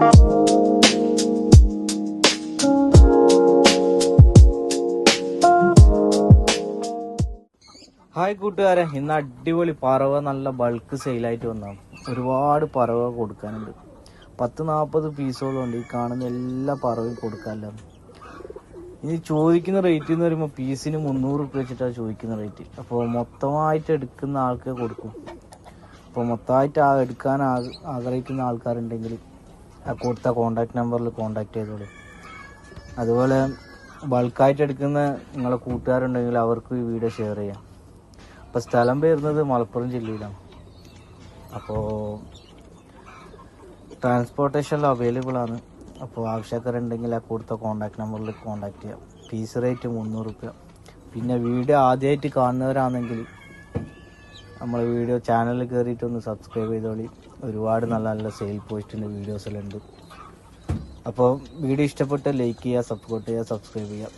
Hi കൂട്ടുകാരെ ഇന്ന് അടിപൊളി പറവ നല്ല ബൾക്ക് സെയിലായിട്ട് വന്നതാണ് ഒരുപാട് പറവ കൊടുക്കാനുണ്ട്. പത്ത് നാൽപ്പത് പീസോളം ഉണ്ട്. ഈ കാണുന്ന എല്ലാ പറവയും കൊടുക്കാനില്ല ഇനി ചോദിക്കുന്ന റേറ്റ് എന്ന് പറയുമ്പോൾ പീസിന് മുന്നൂറ് റുപ്യ വെച്ചിട്ടാണ് ചോദിക്കുന്ന റേറ്റ് അപ്പോൾ മൊത്തമായിട്ട് എടുക്കുന്ന ആൾക്ക് കൊടുക്കും. അപ്പോൾ മൊത്തമായിട്ട് എടുക്കാൻ ആഗ്രഹിക്കുന്ന ആൾക്കാരുണ്ടെങ്കിൽ കൊടുത്ത കോണ്ടാക്ട് നമ്പറിൽ കോണ്ടാക്ട് ചെയ്തോളൂ. അതുപോലെ ബൾക്കായിട്ട് എടുക്കുന്ന നിങ്ങളെ കൂട്ടുകാരുണ്ടെങ്കിൽ അവർക്ക് ഈ വീഡിയോ ഷെയർ ചെയ്യാം. അപ്പോൾ സ്ഥലം വരുന്നത് മലപ്പുറം ജില്ലയിലാണ്. അപ്പോൾ ട്രാൻസ്പോർട്ടേഷനിൽ അവൈലബിൾ ആണ്. അപ്പോൾ ആവശ്യക്കാരുണ്ടെങ്കിൽ ആ കൊടുത്ത കോണ്ടാക്ട് നമ്പറിൽ കോണ്ടാക്ട് ചെയ്യാം. ഫീസ് റേറ്റ് മുന്നൂറ് റുപ്യ. പിന്നെ വീഡിയോ ആദ്യമായിട്ട് കാണുന്നവരാണെങ്കിൽ നമ്മളെ വീഡിയോ ചാനലിൽ കയറിയിട്ട് ഒന്ന് സബ്സ്ക്രൈബ് ചെയ്തോളി. ഒരുപാട് നല്ല നല്ല സെയിൽ പോസ്റ്റിന്റെ വീഡിയോസ് എല്ലാം ഉണ്ട്. അപ്പോൾ വീഡിയോ ഇഷ്ടപ്പെട്ട് ലൈക്ക് ചെയ്യുക സപ്പോർട്ട് ചെയ്യുക സബ്സ്ക്രൈബ് ചെയ്യുക.